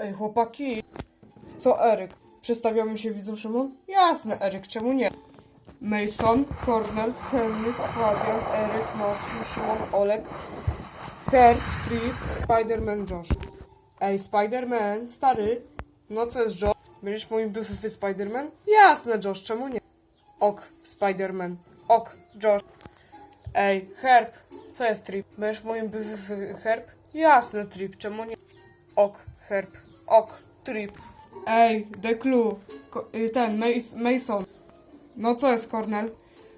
Ej, chłopaki. Co Eryk? Przedstawiamy się widzom Szymon? Jasne, Eryk, czemu nie? Mason, Cornel, Henryk, Fabian, Eryk, Marcin, Szymon, Olek, Herb, Trip, Spider-Man, Josh. Ej, Spider-Man, stary. No co jest Josh? Będziesz moim byfy Spider-Man? Jasne, Josh, czemu nie? Ok, Spider-Man. Ok, Josh. Ej, Herb, co jest Trip? Będziesz moim byfy Herb? Jasne, Trip, czemu nie? Ok, Herb. Ok, Trip. Ej, Deklu. Ko- y, ten, Mas- Mason. No co jest, Cornel?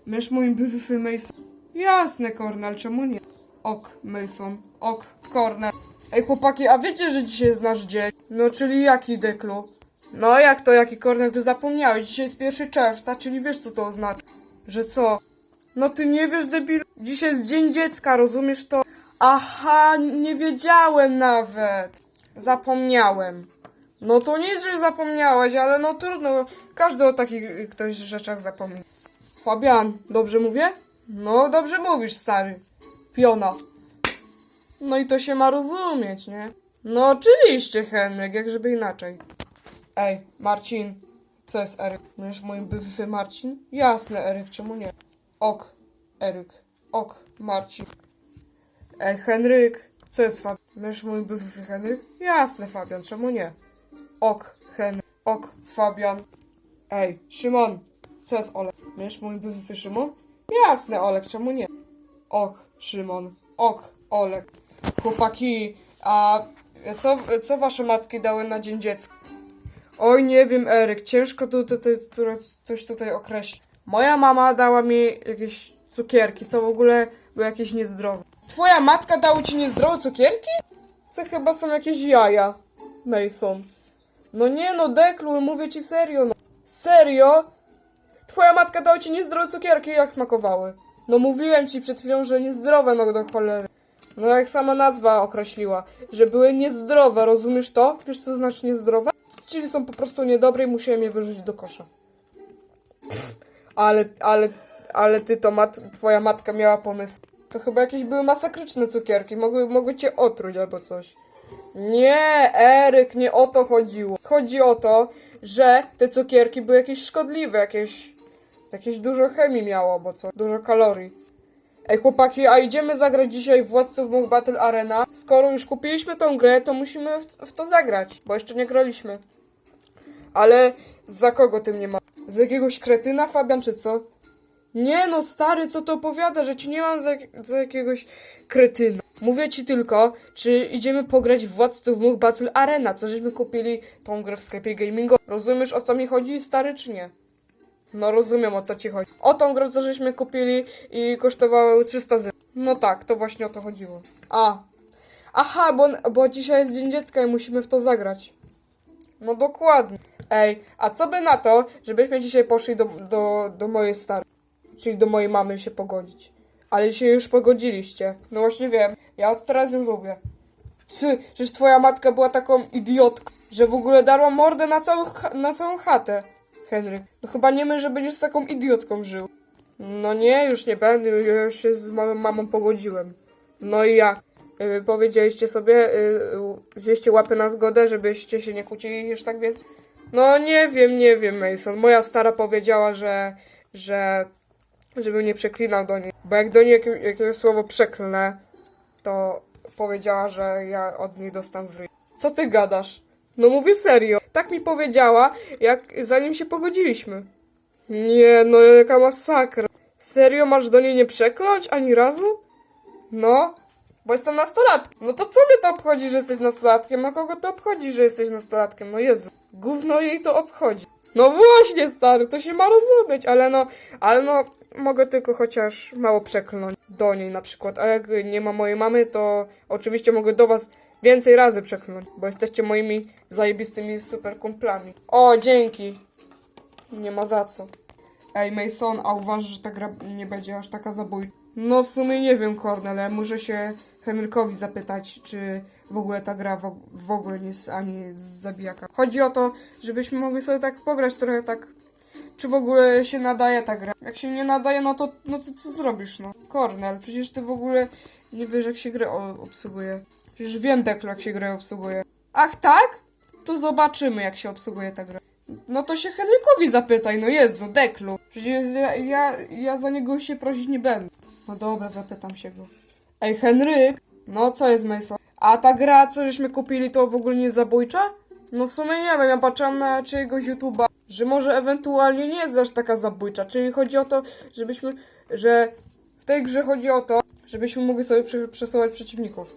Będziesz moim byfy Mason? Jasne, Cornel, czemu nie? Ok, Mason. Ok, Cornel. Ej, chłopaki, a wiecie, że dzisiaj jest nasz dzień? No, czyli jaki, Deklu? No, jak to, jaki Cornel, ty zapomniałeś? Dzisiaj jest 1 czerwca, czyli wiesz, co to oznacza? Że co? No ty nie wiesz, debil? Dzisiaj jest Dzień Dziecka, rozumiesz to? Aha, nie wiedziałem nawet. Zapomniałem. No to nie, że zapomniałeś, ale no trudno. Każdy o takich ktoś rzeczach zapomina. Fabian, dobrze mówię? No, dobrze mówisz, stary. Piona. No i to się ma rozumieć, nie? No oczywiście, Henryk, jak żeby inaczej. Ej, Marcin, co jest Eryk? Będziesz moim bywy Marcin? Jasne, Eryk, czemu nie? Ok, Eryk. Ok, Marcin. Ej, Henryk, co jest Fabian? Będziesz mój bywy Henryk? Jasne, Fabian, czemu nie? Ok, Henryk. Ok, Fabian. Ej, Szymon, co jest Olek? Będziesz mój bywy Szymon? Jasne, Olek, czemu nie? Ok, Szymon. Ok, Olek. Chłopaki, a co, co wasze matki dały na Dzień Dziecka? Oj, nie wiem, Eryk, ciężko tu, tu, coś tutaj określić. Moja mama dała mi jakieś cukierki, co w ogóle były jakieś niezdrowe. Twoja matka dała ci niezdrowe cukierki? Co chyba są jakieś jaja, Mason. No nie no, Deklu, mówię ci serio, no. Serio? Twoja matka dała ci niezdrowe cukierki, jak smakowały? No mówiłem ci przed chwilą, że niezdrowe, no do cholery. No jak sama nazwa określiła, że były niezdrowe, rozumiesz to? Wiesz co znaczy niezdrowe? Czyli są po prostu niedobre i musiałem je wyrzucić do kosza. Pff, ale, ale, ale ty to, mat, twoja matka miała pomysł. To chyba jakieś były masakryczne cukierki, mogły, mogły cię otruć albo coś. Nie, Eryk, nie o to chodziło. Chodzi o to, że te cukierki były jakieś szkodliwe, jakieś, jakieś dużo chemii miało, bo co, dużo kalorii. Ej chłopaki, a idziemy zagrać dzisiaj w Władców Mógł Battle Arena? Skoro już kupiliśmy tą grę, to musimy w, w to zagrać, bo jeszcze nie graliśmy. Ale za kogo ty mnie ma? Z jakiegoś kretyna, Fabian, czy co? Nie no, stary, co to opowiada, że ci nie mam za, za jakiegoś kretyna. Mówię ci tylko, czy idziemy pograć w Władców Mógł Battle Arena, co żeśmy kupili tą grę w sklepie gamingu. Rozumiesz, o co mi chodzi, stary, czy nie? No rozumiem o co ci chodzi. O tą grę, co żeśmy kupili i kosztowały 300 zł. No tak, to właśnie o to chodziło. A. Aha, bo, bo dzisiaj jest Dzień Dziecka i musimy w to zagrać. No dokładnie. Ej, a co by na to, żebyśmy dzisiaj poszli do, do, do mojej starej, czyli do mojej mamy się pogodzić. Ale się już pogodziliście. No właśnie wiem, ja od teraz ją lubię. Psy, przecież twoja matka była taką idiotką, że w ogóle darła mordę na całą, na całą chatę. Henryk, no chyba nie my, że będziesz z taką idiotką żył. No nie, już nie będę, ja już się z moją mamą pogodziłem. No i jak? Y, powiedzieliście sobie, y, y, wzięliście łapy na zgodę, żebyście się nie kłócili już tak więc? No nie wiem, nie wiem, Mason. Moja stara powiedziała, że, że, żebym nie przeklinał do niej. Bo jak do niej jakie, jakiegoś słowo przeklnę, to powiedziała, że ja od niej dostam w. Co ty gadasz? No mówię serio. Tak mi powiedziała, jak zanim się pogodziliśmy. Nie, no jaka masakra. Serio masz do niej nie przekląć ani razu? No, bo jestem nastolatkiem. No to co mnie to obchodzi, że jesteś nastolatkiem? A kogo to obchodzi, że jesteś nastolatkiem? No Jezu, gówno jej to obchodzi. No właśnie, stary, to się ma rozumieć, ale no, ale no, mogę tylko chociaż mało przeklnąć do niej na przykład. A jak nie ma mojej mamy, to oczywiście mogę do was więcej razy przeklnąć, bo jesteście moimi zajebistymi super kumplami. O, dzięki. Nie ma za co. Ej, Mason, a uważasz, że ta gra nie będzie aż taka zabójcza? No w sumie nie wiem, Kornel, ale muszę się Henrykowi zapytać, czy w ogóle ta gra w, w ogóle nie jest ani z zabijaka. Chodzi o to, żebyśmy mogli sobie tak pograć trochę tak, czy w ogóle się nadaje ta gra. Jak się nie nadaje, no to, no to co zrobisz, no? Kornel, przecież ty w ogóle nie wiesz, jak się grę obsługuje. Przecież wiem, Deklo, jak się grę obsługuje. Ach, tak? To zobaczymy, jak się obsługuje ta gra. No to się Henrykowi zapytaj, no Jezu, Deklu. Przecież ja, ja, ja za niego się prosić nie będę. No dobra, zapytam się go. Ej, Henryk! No, co jest, Mason? A ta gra, co żeśmy kupili, to w ogóle nie zabójcza? No w sumie nie wiem, ja patrzyłam na czyjegoś YouTube'a, że może ewentualnie nie jest aż taka zabójcza, czyli chodzi o to, żebyśmy, że w tej grze chodzi o to, żebyśmy mogli sobie prze- przesuwać przeciwników.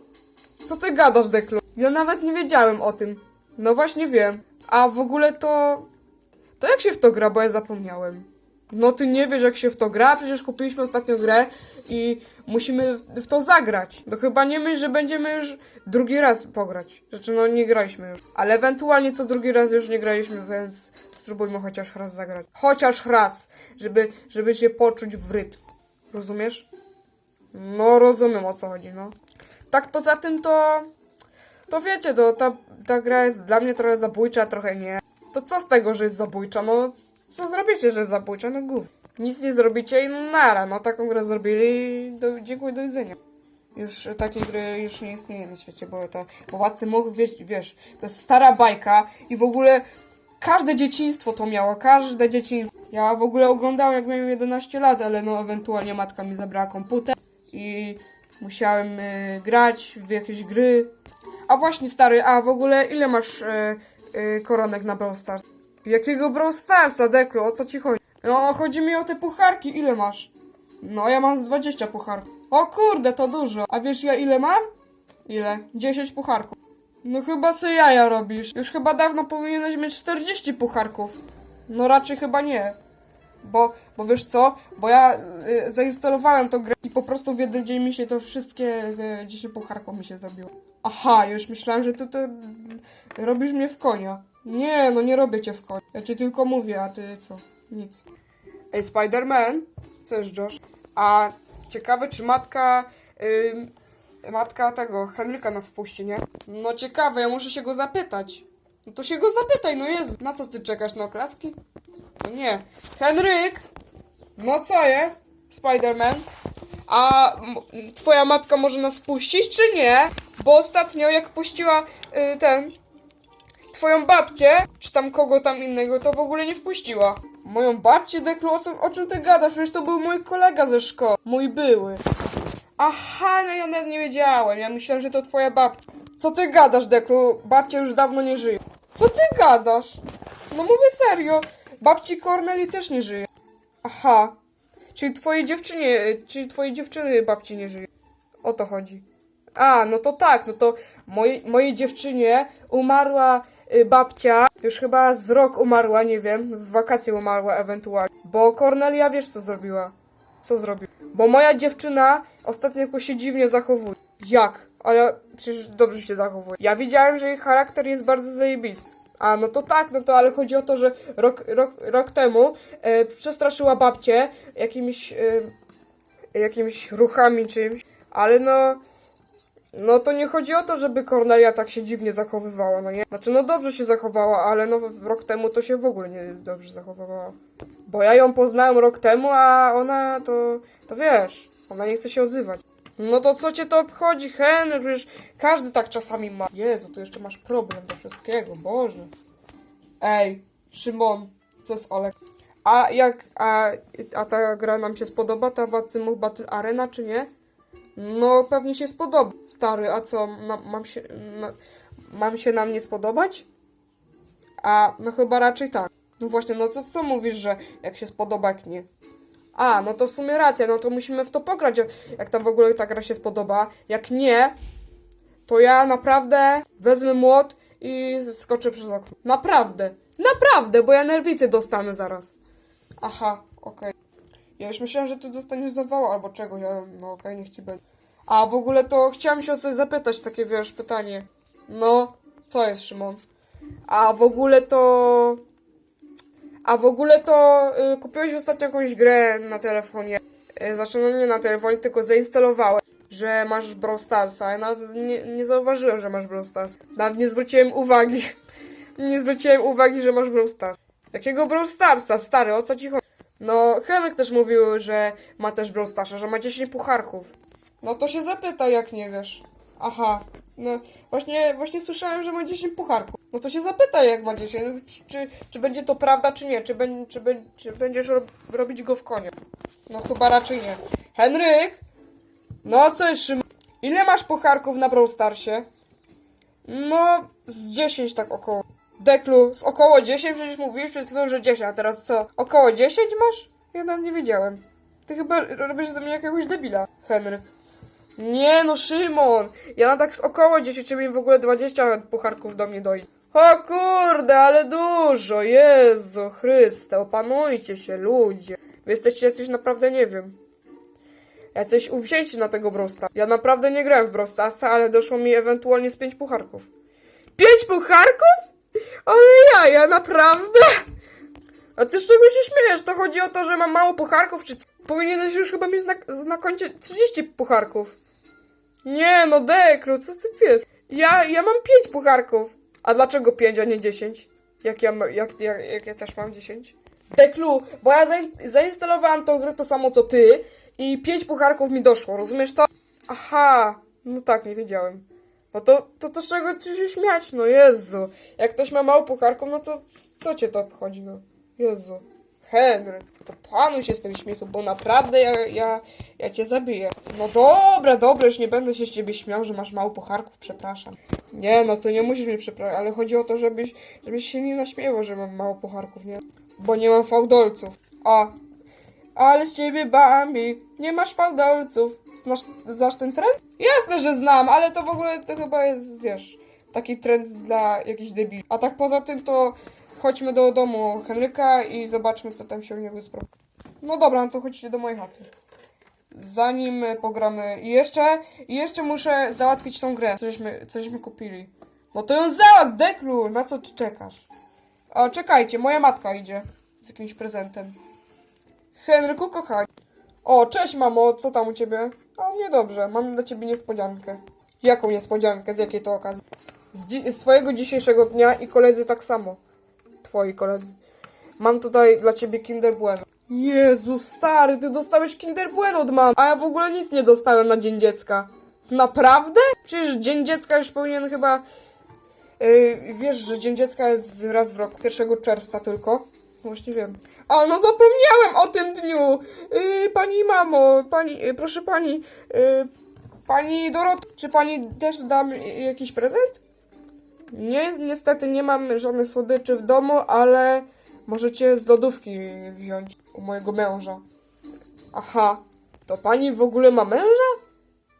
Co ty gadasz, Deklu? Ja nawet nie wiedziałem o tym. No właśnie wiem. A w ogóle to... To jak się w to gra, bo ja zapomniałem. No ty nie wiesz jak się w to gra, przecież kupiliśmy ostatnio grę i musimy w- to zagrać. To chyba nie myśl, że będziemy już drugi raz pograć. Znaczy no nie graliśmy już. Ale ewentualnie to drugi raz już nie graliśmy, więc spróbujmy chociaż raz zagrać. Chociaż raz, żeby, żeby się poczuć w rytm. Rozumiesz? No rozumiem o co chodzi, no. Tak poza tym to... To wiecie, to ta, ta gra jest dla mnie trochę zabójcza, trochę nie. To co z tego, że jest zabójcza? No, co zrobicie, że jest zabójcza? No gów. Nic nie zrobicie i no nara. No taką grę zrobili i do, dziękuję, do widzenia. Już takiej gry już nie istnieje na świecie, bo to bo Władcy Much, wiesz, wiesz, to jest stara bajka i w ogóle każde dzieciństwo to miało, każde dzieciństwo. Ja w ogóle oglądałem jak miałem 11 lat, ale no ewentualnie matka mi zabrała komputer i musiałem y, grać w jakieś gry. A właśnie stary, a w ogóle ile masz y, y, koronek na Brawl Stars? Jakiego Brawl Starsa, Deklu, o co ci chodzi? No, chodzi mi o te pucharki, ile masz? No, ja mam z 20 pucharków. O kurde, to dużo. A wiesz ja ile mam? Ile? 10 pucharków. No chyba se jaja robisz. Już chyba dawno powinieneś mieć 40 pucharków. No raczej chyba nie. Bo, bo wiesz co? Bo ja y, zainstalowałem tą grę i po prostu w jeden dzień mi się to wszystkie y, 10 pucharków mi się zrobiło. Aha, już myślałem, że ty to y, robisz mnie w konia. Nie, no nie robię cię w konia. Ja ci tylko mówię, a ty co? Nic. Ej, Spider-Man? Co jest Josh? A ciekawe, czy matka... ym, matka tego, Henryka nas wpuści, nie? No ciekawe, ja muszę się go zapytać. No to się go zapytaj, no jest. Na co ty czekasz, na oklaski? No nie. Henryk! No co jest? Spider-Man? A twoja matka może nas puścić, czy nie? Bo ostatnio jak puściła y, ten twoją babcię, czy tam kogo tam innego, to w ogóle nie wpuściła. Moją babcię, Deklu, o, czym ty gadasz? Przecież to był mój kolega ze szkoły. Mój były. Aha, no ja nawet nie wiedziałem. Ja myślałem, że to twoja babcia. Co ty gadasz, Deklu? Babcia już dawno nie żyje. Co ty gadasz? No mówię serio. Babci Corneli też nie żyje. Aha. Czyli twojej dziewczynie, czyli twojej dziewczyny babci nie żyje. O to chodzi. A, no to tak, no to mojej, dziewczynie umarła babcia, już chyba z rok umarła, nie wiem, w wakacje umarła ewentualnie. Bo Cornelia wiesz co zrobiła? Co zrobił? Bo moja dziewczyna ostatnio jakoś się dziwnie zachowuje. Jak? Ale przecież dobrze się zachowuje. Ja widziałem, że jej charakter jest bardzo zajebisty. A, no to tak, no to ale chodzi o to, że rok, rok, rok temu e, przestraszyła babcię jakimiś, e, jakimiś ruchami czymś, ale no... No to nie chodzi o to, żeby Cornelia tak się dziwnie zachowywała, no nie? Znaczy, no dobrze się zachowała, ale no rok temu to się w ogóle nie dobrze zachowywała. Bo ja ją poznałem rok temu, a ona to, to wiesz, ona nie chce się odzywać. No to co cię to obchodzi, Henry? Każdy tak czasami ma. Jezu, tu jeszcze masz problem do wszystkiego, Boże. Ej, Szymon, co jest Olek? A jak, a, a ta gra nam się spodoba, ta Władcy Much Battle Arena, czy nie? No, pewnie się spodoba. Stary, a co, ma, mam się, na, mam się nam nie spodobać? A, no chyba raczej tak. No właśnie, no to co mówisz, że jak się spodoba, jak nie? A, no to w sumie racja, no to musimy w to pograć, jak, jak tam w ogóle ta gra się spodoba. Jak nie, to ja naprawdę wezmę młot i skoczę przez okno. Naprawdę. Naprawdę, bo ja nerwicy dostanę zaraz. Aha, okej. Ja już myślałem, że ty dostaniesz zawału albo czegoś, ale no okej, niech ci będzie. A w ogóle to chciałam się o coś zapytać, takie wiesz, pytanie. No, co jest, Szymon? A w ogóle to... A w ogóle to y, kupiłeś ostatnio jakąś grę na telefonie. Y, znaczy, no nie na telefonie, tylko zainstalowałem, że masz Brawl Starsa. Ja nawet nie, nie zauważyłem, że masz Brawl Stars. Nawet nie zwróciłem uwagi. nie zwróciłem uwagi, że masz Brawl Stars. Jakiego Brawl Starsa, stary, o co ci chodzi? No, Henek też mówił, że ma też Brawl Starsa, że ma 10 pucharków. No to się zapytaj, jak nie wiesz. Aha, No, właśnie, właśnie słyszałem, że ma 10 pucharków. No to się zapytaj, jak ma 10. Czy, czy, czy będzie to prawda, czy nie? Czy, czy, czy będziesz rob, robić go w konie? No chyba raczej nie. Henryk! No co Szymon? Ile masz pucharków na Brawl Starsie? No, z 10 tak około. Deklu, z około 10 przecież mówiłeś przed chwilą, że 10, a teraz co? Około 10 masz? Ja nawet nie wiedziałem. Ty chyba robisz ze mnie jakiegoś debila, Henryk. Nie no, Szymon! Ja na tak z około 10, czy mi w ogóle 20 pucharków do mnie dojdzie. O kurde, ale dużo! Jezu Chryste, opanujcie się, ludzie. Wy jesteście jacyś naprawdę, nie wiem. Jacyś uwzięci na tego brosta. Ja naprawdę nie grałem w brostasa, ale doszło mi ewentualnie z 5 pucharków. 5 pucharków? Ale ja, ja naprawdę? A ty z czego się śmiejesz? To chodzi o to, że mam mało pucharków, czy? Powinieneś już chyba mieć na, na koncie 30 pucharków. Nie no, Deklu, co ty wiesz? Ja, ja mam 5 pucharków. A dlaczego 5, a nie 10? Jak ja, jak, jak, jak ja też mam 10? Deklu, bo ja zain zainstalowałam tą grę to samo co ty i 5 pucharków mi doszło, rozumiesz to? Aha, no tak, nie wiedziałem. No to, to, to z czego ci się śmiać, no Jezu. Jak ktoś ma mało pucharków, no to co cię to obchodzi, no? Jezu. Henryk, opanuj się z tym śmiechem, bo naprawdę ja, ja, ja cię zabiję. No dobra, dobra, już nie będę się z ciebie śmiał, że masz mało pucharków, przepraszam. Nie, no to nie musisz mnie przepraszać, ale chodzi o to, żebyś, żebyś się nie naśmiewał, że mam mało pucharków, nie? Bo nie mam fałdolców. A, ale z ciebie Bambi, nie masz fałdolców. Znasz, znasz ten trend? Jasne, że znam, ale to w ogóle to chyba jest, wiesz, taki trend dla jakichś debili. A tak poza tym to chodźmy do domu Henryka i zobaczmy, co tam się u niego sprawi. No dobra, no to chodźcie do mojej chaty. Zanim pogramy i jeszcze, jeszcze muszę załatwić tą grę, cośmy, cośmy kupili. No to ją załatw, Deklu, na co ty czekasz? A czekajcie, moja matka idzie z jakimś prezentem. Henryku, kochani. O, cześć mamo, co tam u ciebie? A mnie dobrze, mam dla ciebie niespodziankę. Jaką niespodziankę? Z jakiej to okazji? Z, z twojego dzisiejszego dnia i koledzy tak samo. Twoi koledzy. Mam tutaj dla ciebie Kinder Bueno. Jezu, stary, ty dostałeś Kinder Bueno od mam, a ja w ogóle nic nie dostałem na Dzień Dziecka. Naprawdę? Przecież Dzień Dziecka już powinien chyba... Yy, wiesz, że Dzień Dziecka jest raz w roku, 1 czerwca tylko. Właśnie wiem. A no zapomniałem o tym dniu! Yy, pani mamo, pani, yy, proszę pani, yy, pani Dorot, czy pani też da jakiś prezent? Nie, niestety nie mam żadnych słodyczy w domu, ale możecie z lodówki wziąć u mojego męża. Aha, to pani w ogóle ma męża?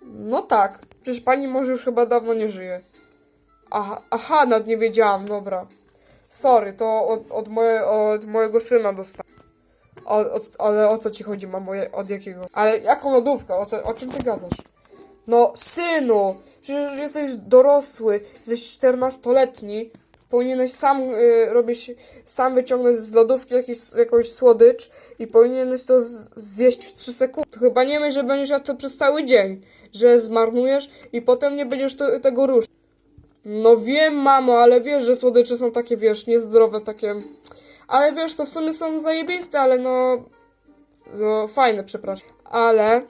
No tak, przecież pani może już chyba dawno nie żyje. Aha, aha nawet nie wiedziałam, dobra. Sorry, to od, od, moje, od mojego syna dostałem. Ale o co ci chodzi, mamo? Od jakiego? Ale jaką lodówkę? O, co, o czym ty gadasz? No, synu! Przecież jesteś dorosły, jesteś 14-letni. Powinieneś sam y, robić, sam wyciągnąć z lodówki jakiś, jakąś słodycz i powinieneś to z, zjeść w 3 sekundy. To chyba nie myśl, że będziesz jadł to przez cały dzień, że zmarnujesz i potem nie będziesz to, tego ruszyć. No wiem, mamo, ale wiesz, że słodycze są takie, wiesz, niezdrowe, takie... Ale wiesz, to w sumie są zajebiste, ale no... No, fajne, przepraszam. Ale...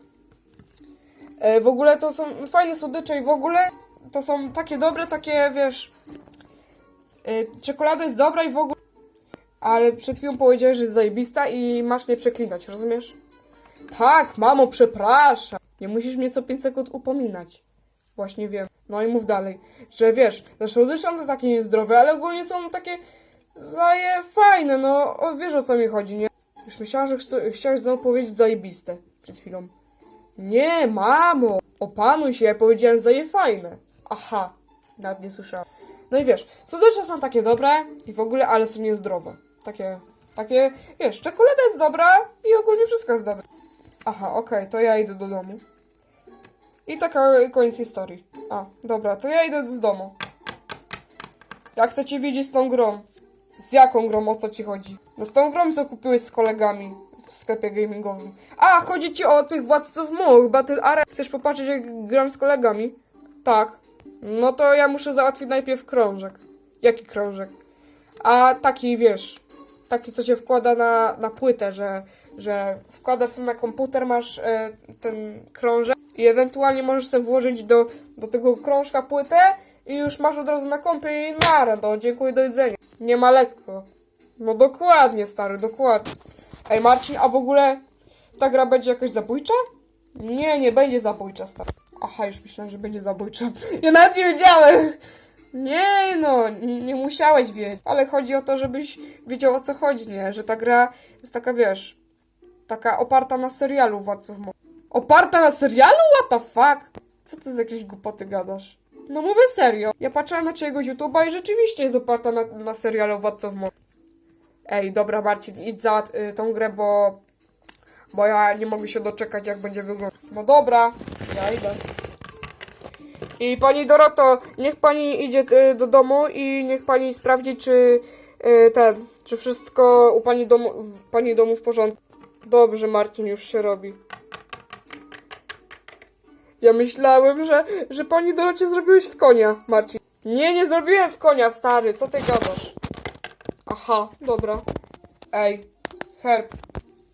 E, w ogóle to są fajne słodycze i w ogóle to są takie dobre, takie, wiesz... E, czekolada jest dobra i w ogóle... Ale przed chwilą powiedziałeś, że jest zajebista i masz nie przeklinać, rozumiesz? Tak, mamo, przepraszam. Nie musisz mnie co 5 sekund upominać. Właśnie wiem. No i mów dalej, że wiesz, te słodycze są takie niezdrowe, ale ogólnie są takie zaje fajne, no o, wiesz o co mi chodzi, nie? Już myślałam, że chcę, chciałeś znowu powiedzieć zajebiste przed chwilą. Nie, mamo, opanuj się, ja powiedziałem zaje fajne. Aha, nawet nie słyszałam. No i wiesz, słodycze są takie dobre i w ogóle, ale są niezdrowe. Takie, takie, wiesz, czekolada jest dobra i ogólnie wszystko jest dobre. Aha, okej, to ja idę do domu. I taka koniec historii. A, dobra, to ja idę do domu. Jak chcecie wiedzieć z tą grą? Z jaką grą, o co ci chodzi? No z tą grą, co kupiłeś z kolegami w sklepie gamingowym. A, chodzi ci o tych władców much, Battle Arena. Chcesz popatrzeć, jak gram z kolegami? Tak. No to ja muszę załatwić najpierw krążek. Jaki krążek? A taki, wiesz, taki, co się wkłada na, na płytę, że, że wkładasz sobie na komputer, masz e, ten krążek, i ewentualnie możesz sobie włożyć do, do tego krążka płytę i już masz od razu na kąpie i nara, no dziękuję, do jedzenia. Nie ma lekko. No dokładnie, stary, dokładnie. Ej, Marcin, a w ogóle ta gra będzie jakaś zabójcza? Nie, nie będzie zabójcza, stary. Aha, już myślałem, że będzie zabójcza. Ja nawet nie wiedziałem! Nie no, nie musiałeś wiedzieć. Ale chodzi o to, żebyś wiedział o co chodzi, nie? Że ta gra jest taka, wiesz, taka oparta na serialu Władców Mo. Oparta na serialu? What the fuck? Co ty z jakieś głupoty gadasz? No mówię serio. Ja patrzyłam na czyjegoś YouTube'a i rzeczywiście jest oparta na, na serialu Władców Mo. Ej, dobra Marcin, idź za y, tą grę, bo... Bo ja nie mogę się doczekać, jak będzie wyglądać. No dobra, ja idę. I pani Doroto, niech pani idzie y, do domu i niech pani sprawdzi, czy y, ten, czy wszystko u pani domu, pani domu w porządku. Dobrze, Marcin, już się robi. Ja myślałem, że, że pani Dorocie zrobiłeś w konia, Marcin. Nie, nie zrobiłem w konia, stary, co ty gadasz? Aha, dobra. Ej, herb.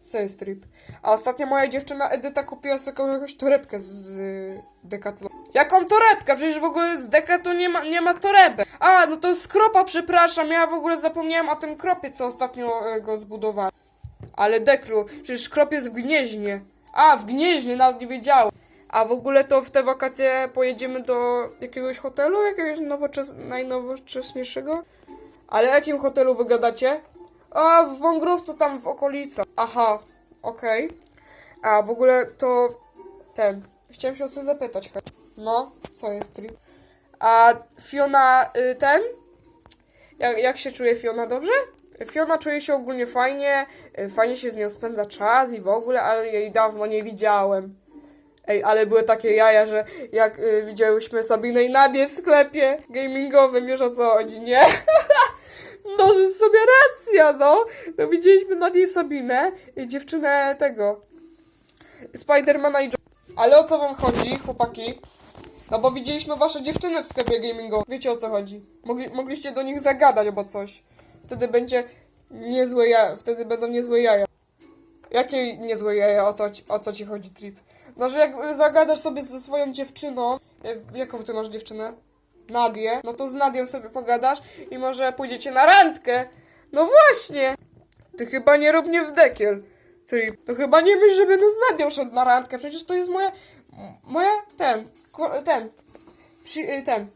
Co jest trip? A ostatnio moja dziewczyna Edyta kupiła sobie jakąś torebkę z y, Decathlon. Jaką torebkę? Przecież w ogóle z Decathlon nie ma, nie ma torebek. A, no to jest kropa, przepraszam. Ja w ogóle zapomniałem o tym kropie, co ostatnio y, go zbudowałem. Ale Deklu, przecież krop jest w Gnieźnie. A, w Gnieźnie, nawet nie wiedziałem. A w ogóle to w te wakacje pojedziemy do jakiegoś hotelu? Jakiegoś nowoczes najnowocześniejszego? Ale jakim hotelu wy gadacie? A, w Wągrówcu tam w okolicach. Aha, okej. A w ogóle to ten. Chciałem się o coś zapytać. No, co jest trip? A Fiona y, ten? Jak, jak się czuje Fiona dobrze? Fiona czuje się ogólnie fajnie, y, fajnie się z nią spędza czas i w ogóle, ale jej dawno nie widziałem. Ej, ale były takie jaja, że jak y, widziałyśmy Sabinę i Nadię w sklepie gamingowym, wiesz o co chodzi, nie? No, sobie racja, no. No, widzieliśmy Nadię i Sabinę, i dziewczynę tego, Spidermana i jo Ale o co wam chodzi, chłopaki? No bo widzieliśmy wasze dziewczyny w sklepie gamingowym. Wiecie o co chodzi. Mogli, mogliście do nich zagadać albo coś. Wtedy będzie niezłe jaja, wtedy będą niezłe jaja. Jakie niezłe jaja, o co, o co ci chodzi, Trip? No, że jak zagadasz sobie ze swoją dziewczyną, jak- jaką ty masz dziewczynę? Nadię, no to z Nadią sobie pogadasz i może pójdziecie na randkę. No właśnie! Ty chyba nie rób mnie w dekiel. Trip. To chyba nie myśl, że będę z Nadią szedł na randkę, przecież to jest moja, moja, ten, ten, ten,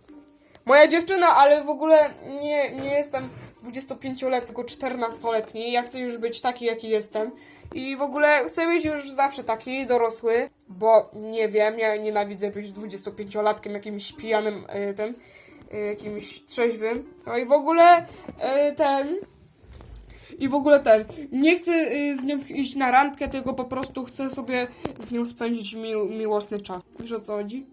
moja dziewczyna, ale w ogóle nie, nie jestem 25-letni, tylko 14-letni. Ja chcę już być taki, jaki jestem. I w ogóle chcę być już zawsze taki dorosły, bo nie wiem, ja nienawidzę być 25-latkiem, jakimś pijanym y, y, jakimś trzeźwym. No i w ogóle y, ten. I w ogóle ten. Nie chcę y, z nią iść na randkę, tylko po prostu chcę sobie z nią spędzić mił, miłosny czas. Wiesz o co chodzi?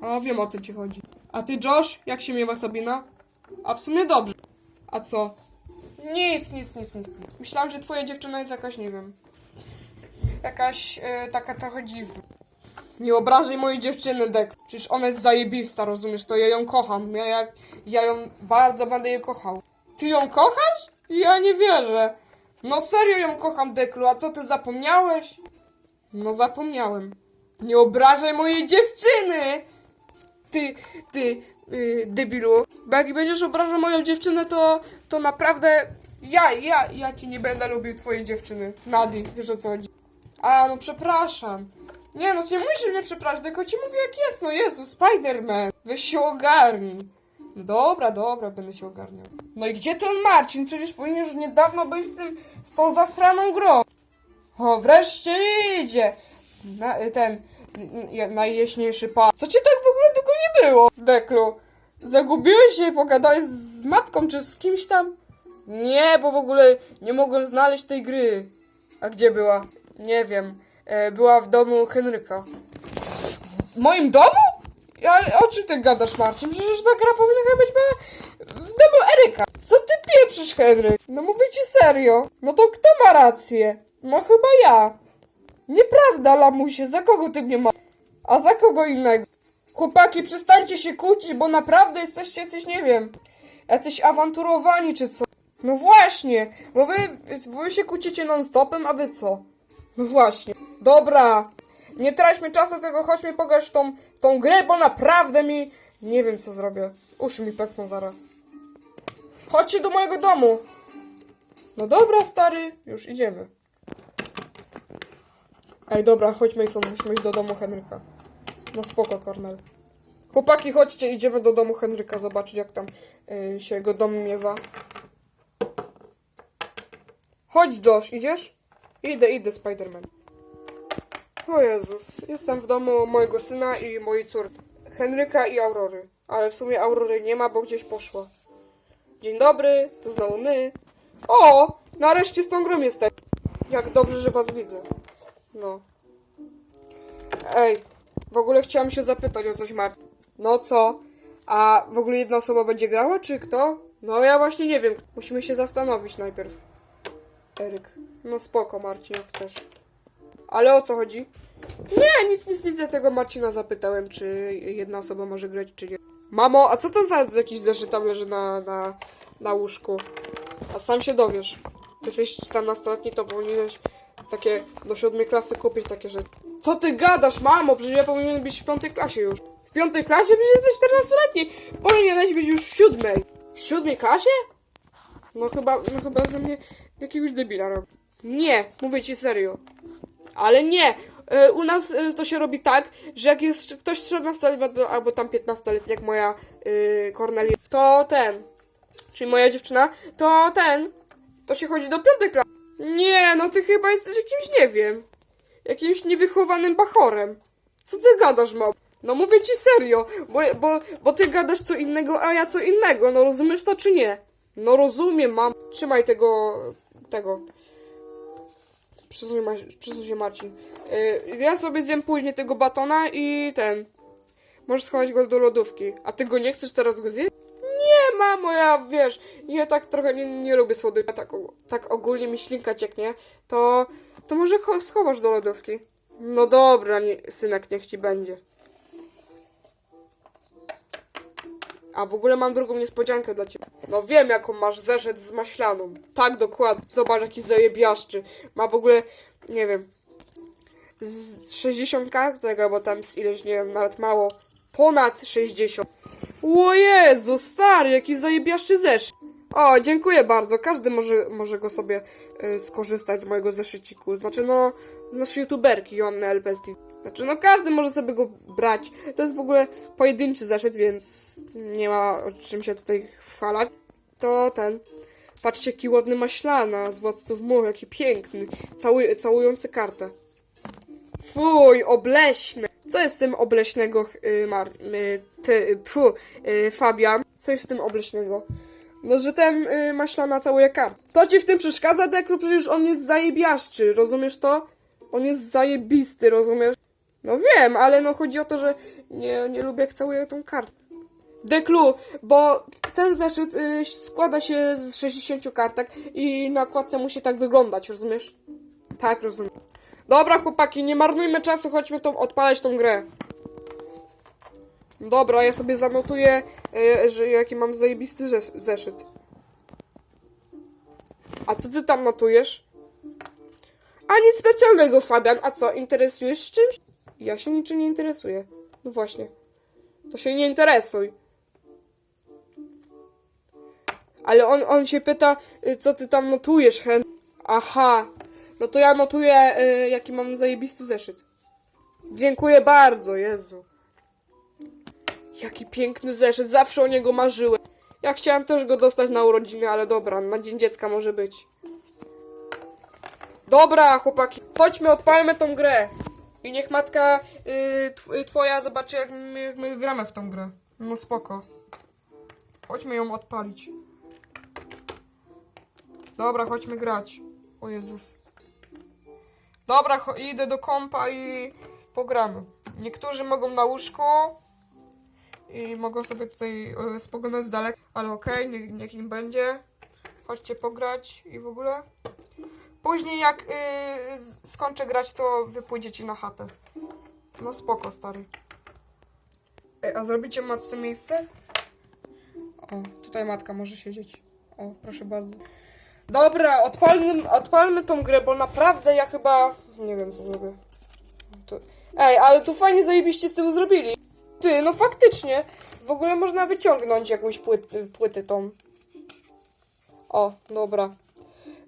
O, wiem o co ci chodzi. A ty, Josh, jak się miewa Sabina? A w sumie dobrze. A co? Nic, nic, nic, nic. Myślałam, że twoja dziewczyna jest jakaś, nie wiem. Jakaś e, taka trochę dziwna. Nie obrażaj mojej dziewczyny, Dek. Przecież ona jest zajebista, rozumiesz? To ja ją kocham. Ja, jak, ja ją bardzo będę jej kochał. Ty ją kochasz? Ja nie wierzę. No serio ją kocham, Deklu. A co, ty zapomniałeś? No zapomniałem. Nie obrażaj mojej dziewczyny! Ty, ty, yy, debilu. Bo jak będziesz obrażał moją dziewczynę, to, to naprawdę ja, ja, ja ci nie będę lubił twojej dziewczyny. Nadi, wiesz o co chodzi. A, no przepraszam. Nie, no nie musisz mnie przepraszać, tylko ci mówię jak jest, no Jezu, Spider-Man. Weź się ogarnij. No dobra, dobra, będę się ogarniał. No i gdzie ten Marcin? Przecież powinien już niedawno być z tym, z tą zasraną grą. O, wreszcie idzie! Na, ten najjaśniejszy pan. Co cię tak w ogóle długo nie było, Deklu? Zagubiłeś się i pogadałeś z matką czy z kimś tam? Nie, bo w ogóle nie mogłem znaleźć tej gry. A gdzie była? Nie wiem. E, była w domu Henryka. W moim domu? Ale o czym ty gadasz, Marcin? Przecież ta gra powinna chyba być w domu Eryka. Co ty pieprzysz, Henryk? No mówię ci serio. No to kto ma rację? No chyba ja. Nieprawda, lamusie, za kogo ty mnie masz? A za kogo innego? Chłopaki, przestańcie się kłócić, bo naprawdę jesteście jacyś, nie wiem, jacyś awanturowani czy co. No właśnie, bo wy, bo wy się kłócicie non-stopem, a wy co? No właśnie. Dobra, Nie traćmy czasu, tylko chodźmy pograć w tą, w tą grę, bo naprawdę mi... Nie wiem, co zrobię. Uszy mi pękną zaraz. Chodźcie do mojego domu. No dobra, stary, już idziemy. Ej, dobra, chodźmy, Mason, musimy iść do domu Henryka. No spoko, Kornel. Chłopaki, chodźcie, idziemy do domu Henryka, zobaczyć jak tam y, się jego dom miewa. Chodź, Josh, idziesz? Idę, idę, Spiderman. O Jezus, jestem w domu mojego syna i mojej córki. Henryka i Aurory. Ale w sumie Aurory nie ma, bo gdzieś poszła. Dzień dobry, to znowu my. O, nareszcie z tą grą jesteś. Jak dobrze, że was widzę. No. Ej, w ogóle chciałam się zapytać o coś, Mar. No co? A w ogóle jedna osoba będzie grała, czy kto? No ja właśnie nie wiem. Musimy się zastanowić najpierw. Eryk. No spoko, Marcin, jak chcesz. Ale o co chodzi? Nie, nic, nic, nic. Ja tego Marcina zapytałem, czy jedna osoba może grać, czy nie. Mamo, a co to za jakiś zeszyt tam leży na, na, na łóżku? A sam się dowiesz. Jesteś 14-letni, to powinieneś takie do siódmej klasy kupić takie rzeczy. Co ty gadasz, mamo? Przecież ja powinien być w piątej klasie już. W piątej klasie? Przecież jesteś 14-letni. Powinieneś być już w siódmej. W siódmej klasie? No chyba, no chyba ze mnie jakiegoś debila robi. Nie, mówię ci serio. Ale nie! E, U nas e, to się robi tak, że jak jest ktoś 14-letni albo tam 15-letni, jak moja yy, Cornelia, to ten, czyli moja dziewczyna, to ten, to się chodzi do piątej klasy. Nie, no ty chyba jesteś jakimś, nie wiem, jakimś niewychowanym bachorem. Co ty gadasz, mał? No mówię ci serio, bo, bo, bo ty gadasz co innego, a ja co innego, no rozumiesz to czy nie? No rozumiem, mam. Trzymaj tego, tego. Przesuń, Ma- przesuń się Marcin. Yy, ja sobie zjem później tego batona i ten. Możesz schować go do lodówki. A ty go nie chcesz teraz go zjeść? Nie, mamo, ja wiesz, ja tak trochę nie, nie lubię słodyczy. Tak, tak ogólnie mi ślinka cieknie, to, to może cho- schowasz do lodówki. No dobra, nie, synek, niech ci będzie. A w ogóle mam drugą niespodziankę dla ciebie. No wiem, jaką masz zeszyt z maślaną. Tak, dokładnie. Zobacz, jaki zajebiaszczy. Ma w ogóle, nie wiem, z 60 kartek, albo tam z ileś, nie wiem, nawet mało. Ponad 60. O Jezu, stary, jaki zajebiaszczy zeszyt. O, dziękuję bardzo. Każdy może, może go sobie y, skorzystać z mojego zeszyciku. Znaczy, no, z naszej youtuberki, Joanny LPSD. Znaczy, no, każdy może sobie go brać. To jest w ogóle pojedynczy zeszyt, więc nie ma o czym się tutaj chwalać. To ten. Patrzcie, jaki ładny maślana z władców much, jaki piękny. Całuj, całujący kartę. Fuj, obleśne. Co jest z tym obleśnego, y, Mar... Y, ty, y, pfu, y, Fabian? Co jest z tym obleśnego? No, że ten y, maślana całuje kartę. To ci w tym przeszkadza, Deklu? Przecież on jest zajebiaszczy, rozumiesz to? On jest zajebisty, rozumiesz? No wiem, ale no chodzi o to, że nie, nie lubię jak całuje tą kartę. Deklu, bo ten zeszyt y, składa się z 60 kartek i na okładce musi tak wyglądać, rozumiesz? Tak, rozumiem. Dobra, chłopaki, nie marnujmy czasu, chodźmy tą, odpalać tą grę. Dobra, ja sobie zanotuję, y, że jaki mam zajebisty zes- zeszyt. A co ty tam notujesz? A nic specjalnego, Fabian. A co, interesujesz się czymś? Ja się niczym nie interesuję. No właśnie. To się nie interesuj. Ale on, on się pyta, y, co ty tam notujesz, Hen. Aha. No to ja notuję, y, jaki mam zajebisty zeszyt. Dziękuję bardzo, Jezu. Jaki piękny zeszyt, zawsze o niego marzyłem. Ja chciałem też go dostać na urodziny, ale dobra, na Dzień Dziecka może być. Dobra, chłopaki, chodźmy, odpalmy tą grę. I niech matka y, tw- y, twoja zobaczy, jak my, jak my gramy w tą grę. No spoko. Chodźmy ją odpalić. Dobra, chodźmy grać. O Jezus. Dobra, idę do kompa i pogramy. Niektórzy mogą na łóżku i mogą sobie tutaj e, spoglądać z daleka, ale okej, niech, niech im będzie. Chodźcie pograć i w ogóle. Później jak y, skończę grać, to wy pójdziecie na chatę. No spoko, stary. Ej, a zrobicie matce miejsce? O, tutaj matka może siedzieć. O, proszę bardzo. Dobra, odpalmy, odpalmy tą grę, bo naprawdę ja chyba... Nie wiem, co zrobię. Ej, ale tu fajnie zajebiście z tyłu zrobili. Ty, no faktycznie. W ogóle można wyciągnąć jakąś płytę, płytę tą. O, dobra.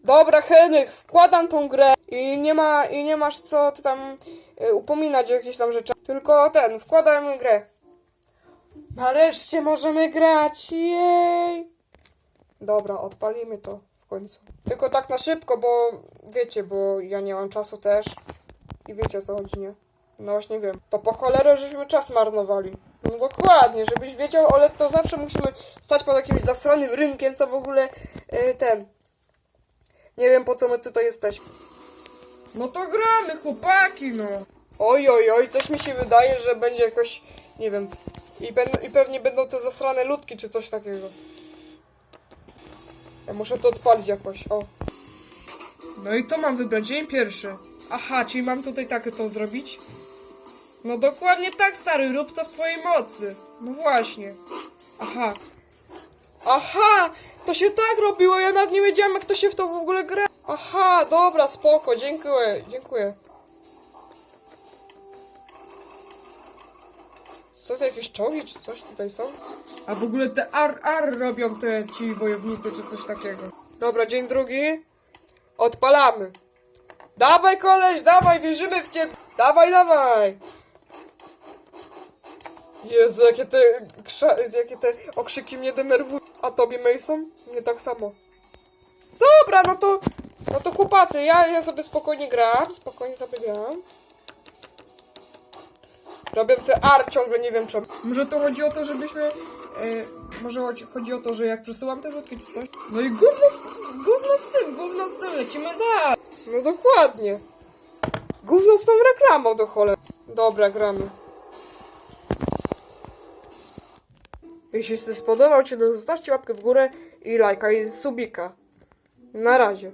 Dobra, Henryk, wkładam tą grę i nie ma, i nie masz co ty tam y, upominać o jakieś tam rzeczy. Tylko ten, wkładam grę. Nareszcie możemy grać, jej! Dobra, odpalimy to końcu. Tylko tak na szybko, bo wiecie, bo ja nie mam czasu też. I wiecie o co chodzi, nie? No właśnie wiem. To po cholerę żeśmy czas marnowali. No dokładnie, żebyś wiedział, ale to zawsze musimy stać pod jakimś zasranym rynkiem, co w ogóle y, ten. Nie wiem po co my tutaj jesteśmy. No to gramy, chłopaki, no. Oj, oj, oj, coś mi się wydaje, że będzie jakoś, nie wiem, i, ben, i pewnie będą te zasrane ludki, czy coś takiego. Ja muszę to odpalić jakoś, o. No i to mam wybrać, dzień pierwszy. Aha, czyli mam tutaj tak to zrobić? No dokładnie tak, stary, rób co w twojej mocy. No właśnie. Aha. Aha! To się tak robiło, ja nawet nie wiedziałem jak to się w to w ogóle gra. Aha, dobra, spoko, dziękuję, dziękuję. Co to jakieś czołgi czy coś tutaj są? A w ogóle te ar-ar robią te ci wojownicy czy coś takiego. Dobra, dzień drugi. Odpalamy. Dawaj koleś, dawaj, wierzymy w ciebie. Dawaj, dawaj. Jezu, jakie te, jakie te okrzyki mnie denerwują. A tobie, Mason? Nie tak samo. Dobra, no to, no to chłopacy, ja, ja sobie spokojnie gram, spokojnie sobie gram. Robię te ar ciągle, nie wiem czemu. Może to chodzi o to, żebyśmy... E, może chodzi, chodzi o to, że jak przesyłam te rzutki czy coś. No i gówno z, gówno z tym, gówno z tym, lecimy dalej. No dokładnie. Gówno z tą reklamą do cholery. Dobra, gramy. Jeśli się spodobał Ci, to zostawcie łapkę w górę i lajka i subika. Na razie.